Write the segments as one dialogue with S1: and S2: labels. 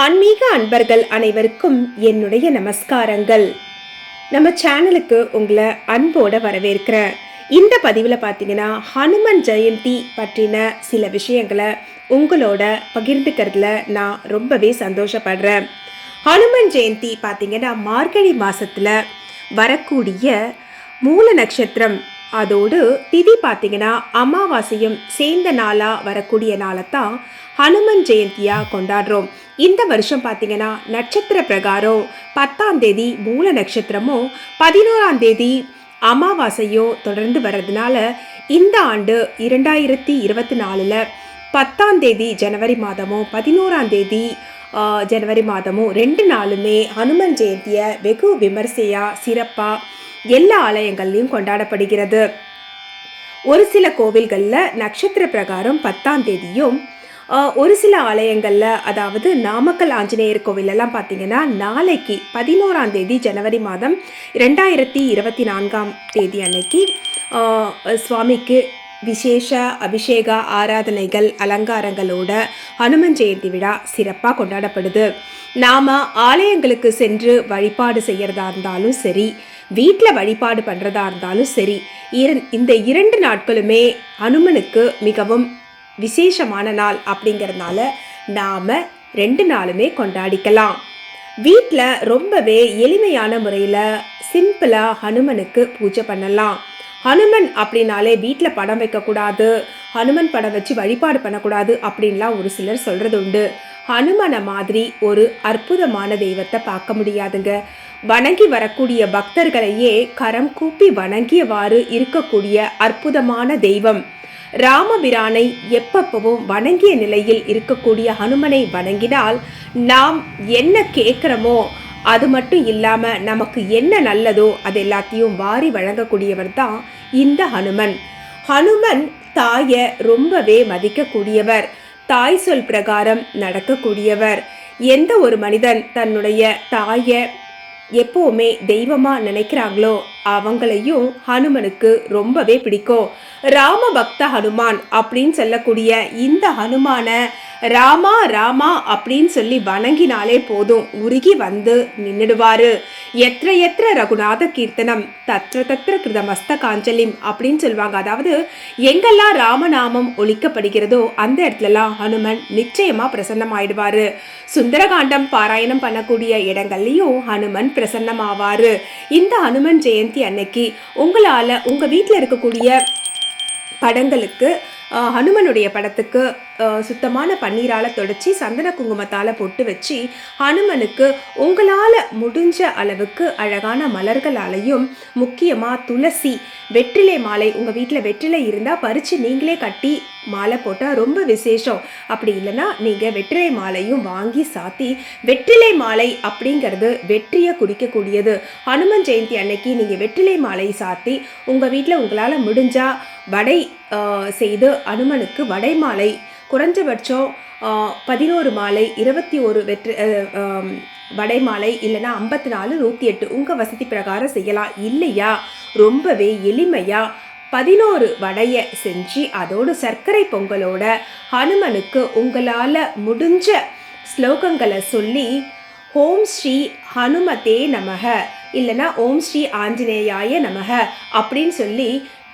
S1: ஆன்மீக அன்பர்கள் அனைவருக்கும் என்னுடைய நமஸ்காரங்கள். நம்ம சேனலுக்கு உங்களை அன்போட வரவேற்கிறேன். இந்த பதிவில் பார்த்தீங்கன்னா ஹனுமன் ஜெயந்தி பற்றின சில விஷயங்களை உங்களோட பகிர்ந்துக்கிறதுல நான் ரொம்பவே சந்தோஷப்படுறேன். ஹனுமன் ஜெயந்தி பார்த்தீங்கன்னா மார்கழி மாதத்தில் வரக்கூடிய மூல நட்சத்திரம் அதோடு திதி பார்த்தீங்கன்னா அமாவாசையும் சேர்ந்த நாளாக வரக்கூடிய நாளை தான் ஹனுமன் ஜெயந்தியாக கொண்டாடுறோம். இந்த வருஷம் பார்த்தீங்கன்னா நட்சத்திர பிரகாரம் பத்தாம் தேதி மூல நட்சத்திரமும் பதினோராம் தேதி அமாவாசையும் தொடர்ந்து வர்றதுனால இந்த ஆண்டு இரண்டாயிரத்தி இருபத்தி நாலில் பத்தாம் தேதி ஜனவரி மாதமும் பதினோராம் தேதி ஜனவரி மாதமும் ரெண்டு நாளுமே ஹனுமன் ஜெயந்தியை வெகு விமர்சையாக சிறப்பாக எல்லா ஆலயங்கள்லையும் கொண்டாடப்படுகிறது. ஒரு சில கோவில்களில் நட்சத்திர பிரகாரம் பத்தாம் தேதியும் ஒரு சில ஆலயங்களில் அதாவது நாமக்கல் ஆஞ்சநேயர் கோவிலெல்லாம் பார்த்தீங்கன்னா நாளைக்கு பதினோராம் தேதி ஜனவரி மாதம் ரெண்டாயிரத்தி இருபத்தி நான்காம் தேதி அன்னைக்கு சுவாமிக்கு விசேஷ அபிஷேக ஆராதனைகள் அலங்காரங்களோட ஹனுமன் ஜெயந்தி விழா சிறப்பாக கொண்டாடப்படுது. நாம் ஆலயங்களுக்கு சென்று வழிபாடு செய்யறதா இருந்தாலும் சரி வீட்டில் வழிபாடு பண்ணுறதா இருந்தாலும் சரி இந்த இரண்டு நாட்களுமே ஹனுமனுக்கு மிகவும் விசேஷமான நாள் அப்படிங்கிறதுனால நாம் ரெண்டு நாளுமே கொண்டாடிக்கலாம். வீட்டில் ரொம்பவே எளிமையான முறையில் சிம்பிளாக ஹனுமனுக்கு பூஜை பண்ணலாம். ஹனுமன் அப்படின்னாலே வீட்டில் படம் வைக்கக்கூடாது ஹனுமன் படம் வச்சு வழிபாடு பண்ணக்கூடாது அப்படின்லாம் ஒரு சிலர் சொல்கிறது உண்டு ஹனுமனை மாதிரி ஒரு அற்புதமான தெய்வத்தை பார்க்க முடியாதுங்க. வணங்கி வரக்கூடிய பக்தர்களையே கரம் கூப்பி வணங்கியவாறு இருக்கக்கூடிய அற்புதமான தெய்வம். ராமபிரானை எப்பப்பவும் வணங்கிய நிலையில் இருக்கக்கூடிய ஹனுமனை வணங்கினால் நாம் என்ன கேட்குறோமோ அது மட்டும் இல்லாமல் நமக்கு என்ன நல்லதோ அது எல்லாத்தையும் வாரி வழங்கக்கூடியவர் தான் இந்த ஹனுமன். ஹனுமன் தாயை ரொம்பவே மதிக்கக்கூடியவர். தாய் சொல் பிரகாரம் நடக்கக்கூடியவர். எந்த ஒரு மனிதன் தன்னுடைய தாயை எப்போவுமே தெய்வமாக நினைக்கிறாங்களோ அவங்களையும் ஹனுமனுக்கு ரொம்பவே பிடிக்கும். ராம பக்த ஹனுமான் அப்படின்னு சொல்லக்கூடிய இந்த ஹனுமான ராமா ராமா அப்படின்னு சொல்லி வணங்கினாலே போதும் உருகி வந்து நின்றுடுவாரு எத்திர எத்திர ரகுநாத கீர்த்தனம். தத்ர தத்ர கிருதமஸ்த காஞ்சலிம் அப்படின்னு சொல்லுவாங்க. அதாவது எங்கெல்லாம் ராமநாமம் ஒழிக்கப்படுகிறதோ அந்த இடத்துலலாம் ஹனுமன் நிச்சயமா பிரசன்னமாயிடுவாரு. சுந்தரகாண்டம் பாராயணம் பண்ணக்கூடிய இடங்கள்லையும் ஹனுமன் பிரசன்னமாவாரு. இந்த ஹனுமன் ஜெயந்தி அன்னைக்கு உங்களால் உங்கள் வீட்டில் இருக்கக்கூடிய படங்களுக்கு ஹனுமனுடைய படத்துக்கு சுத்தமான பன்னீரால் தொடச்சி சந்தன குங்குமத்தால் பொட்டு வச்சு ஹனுமனுக்கு உங்களால் முடிஞ்ச அளவுக்கு அழகான மலர்களாலையும் முக்கியமாக துளசி வெற்றிலை மாலை உங்கள் வீட்டில் வெற்றிலை இருந்தால் பறித்து நீங்களே கட்டி மாலை போட்டால் ரொம்ப விசேஷம். அப்படி இல்லைன்னா நீங்கள் வெற்றிலை மாலையும் வாங்கி சாத்தி வெற்றிலை மாலை அப்படிங்கிறது வெற்றியை குறிக்கக்கூடியது ஹனுமன் ஜெயந்தி அன்னைக்கு நீங்கள் வெற்றிலை மாலை சாத்தி உங்கள் வீட்டில் உங்களால் முடிஞ்சால் வடை செய்து ஹனுமனுக்கு வடை மாலை. குறைஞ்சபட்சம் ஆஹ், பதினோரு மாலை இருபத்தி ஒரு வெற்றி வடை மாலை இல்லைன்னா ஐம்பத்தி நாலு நூற்றி எட்டு உங்கள் வசதி பிரகாரம் செய்யலாம். இல்லையா? ரொம்பவே எளிமையாக பதினோரு வடையை செஞ்சு அதோடு சர்க்கரை பொங்கலோட ஹனுமனுக்கு உங்களால் முடிஞ்ச ஸ்லோகங்களை சொல்லி ஓம் ஸ்ரீ ஹனுமதே நமக இல்லைன்னா ஓம் ஸ்ரீ ஆஞ்சநேயாய நமக அப்படின்னு சொல்லி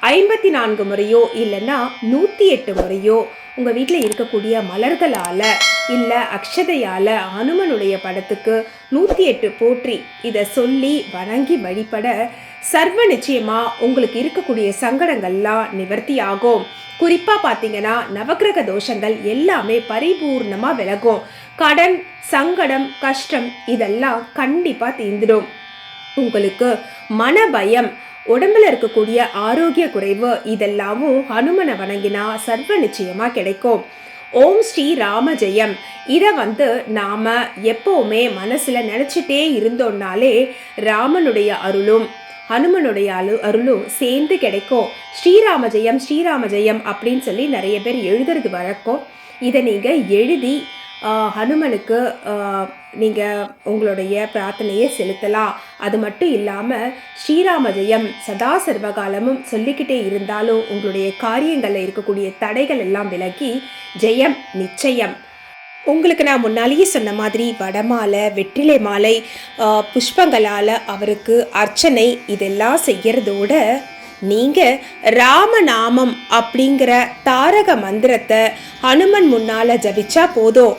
S1: ஐம்பத்தி நான்கு முறையோ இல்லைன்னா நூற்றி எட்டு முறையோ உங்கள் வீட்டில் இருக்கக்கூடிய மலர்களால் இல்லை அக்ஷதையால் அனுமனுடைய படத்துக்கு நூற்றி எட்டு போற்றி இதை சொல்லி வணங்கி வழிபட சர்வ நிச்சயமாக உங்களுக்கு இருக்கக்கூடிய சங்கடங்கள்லாம் நிவர்த்தி ஆகும். குறிப்பாக பார்த்தீங்கன்னா நவக்கிரக தோஷங்கள் எல்லாமே பரிபூர்ணமாக விலகும். கடன் சங்கடம் கஷ்டம் இதெல்லாம் கண்டிப்பாக தீர்ந்துடும். உங்களுக்கு மன பயம் உடம்புல இருக்கக்கூடிய ஆரோக்கிய குறைவு இதெல்லாமும் ஹனுமனை வணங்கினா சர்வ நிச்சயமா கிடைக்கும். ஓம் ஸ்ரீ ராம ஜெயம் இதை வந்து நாம எப்பவுமே மனசுல நினைச்சிட்டே இருந்தோம்னாலே ராமனுடைய அருளும் ஹனுமனுடைய அரு அருளும் சேர்ந்து கிடைக்கும். ஸ்ரீராம ஜெயம் ஸ்ரீராம ஜெயம் அப்படின்னு சொல்லி நிறைய பேர் எழுதுறது வழக்கம். இதை நீங்கள் எழுதி ஹனுமனுக்கு நீங்கள் உங்களுடைய பிரார்த்தனையை செலுத்தலாம். அது மட்டும் இல்லாமல் ஸ்ரீராம ஜெயம் சதா சர்வகாலமும் சொல்லிக்கிட்டே இருந்தாலும் உங்களுடைய காரியங்களில் இருக்கக்கூடிய தடைகள் எல்லாம் விலகி ஜெயம் நிச்சயம். உங்களுக்கு நான் முன்னாலேயே சொன்ன மாதிரி வடமாலை வெற்றிலை மாலை புஷ்பங்களால் அவருக்கு அர்ச்சனை இதெல்லாம் செய்யறதோட நீங்கள் ராமநாமம் அப்படிங்கிற தாரக மந்திரத்தை ஹனுமன் முன்னால் ஜபிச்சா போதும்.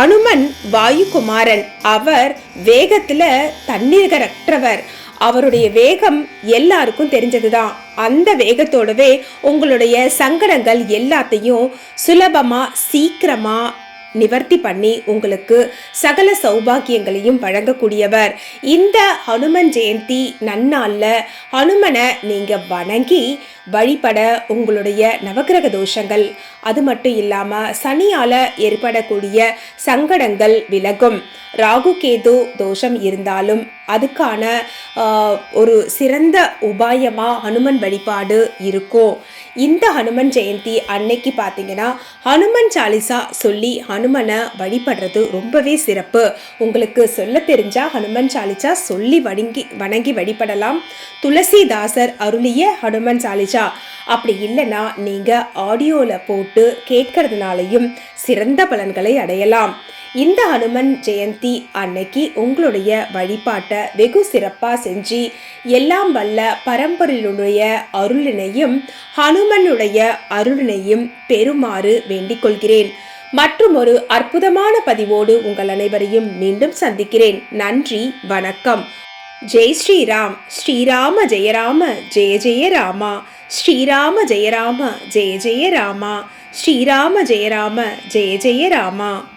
S1: அனுமன் வாயுகுமாரன். அவர் வேகத்தில் தண்ணீர்கரற்றவர் அவருடைய வேகம் எல்லாருக்கும் தெரிஞ்சதுதான். அந்த வேகத்தோடவே உங்களுடைய சங்கடங்கள் எல்லாத்தையும் சுலபமா சீக்கிரமா நிவர்த்தி பண்ணி உங்களுக்கு சகல சௌபாக்கியங்களையும் வழங்கக்கூடியவர். இந்த ஹனுமன் ஜெயந்தி நன்னாளில் ஹனுமனை நீங்கள் வணங்கி வழிபட உங்களுடைய நவக்கிரக தோஷங்கள் அது மட்டும் இல்லாமல் சனியால் ஏற்படக்கூடிய சங்கடங்கள் விலகும். ராகு கேது தோஷம் இருந்தாலும் அதுக்கான ஒரு சிறந்த உபாயமாக ஹனுமன் வழிபாடு இருக்கும். இந்த ஹனுமன் ஜெயந்தி அன்னைக்கு பார்த்தீங்கன்னா ஹனுமன் சாலிசா சொல்லி ஹனுமனை வழிபடுறது ரொம்பவே சிறப்பு. உங்களுக்கு சொல்ல தெரிஞ்சால் ஹனுமன் சாலிசா சொல்லி வணங்கி வணங்கி வழிபடலாம். துளசிதாசர் அருளிய ஹனுமன் சாலிசா. அப்படி இல்லைன்னா நீங்கள் ஆடியோவில் போட்டு கேட்கறதுனாலையும் சிறந்த பலன்களை அடையலாம். இந்த ஹனுமன் ஜெயந்தி அன்னைக்கு உங்களுடைய வழிபாட்டை வெகு சிறப்பாக செஞ்சு எல்லாம் வல்ல பரம்பரையினுடைய அருளினையும் ஹனுமனுடைய அருளினையும் பெறுமாறு வேண்டிக் கொள்கிறேன். மற்றும் ஒரு அற்புதமான பதிவோடு உங்கள் அனைவரையும் மீண்டும் சந்திக்கிறேன். நன்றி வணக்கம். ஜெய் ஸ்ரீராம். ஸ்ரீராம ஜெயராம ஜெய ஜெய ராமா. ஸ்ரீராம ஜெயராம ஜெய ஜெய ராமா. ஸ்ரீராம ஜெயராம ஜெய ஜெய ராமா.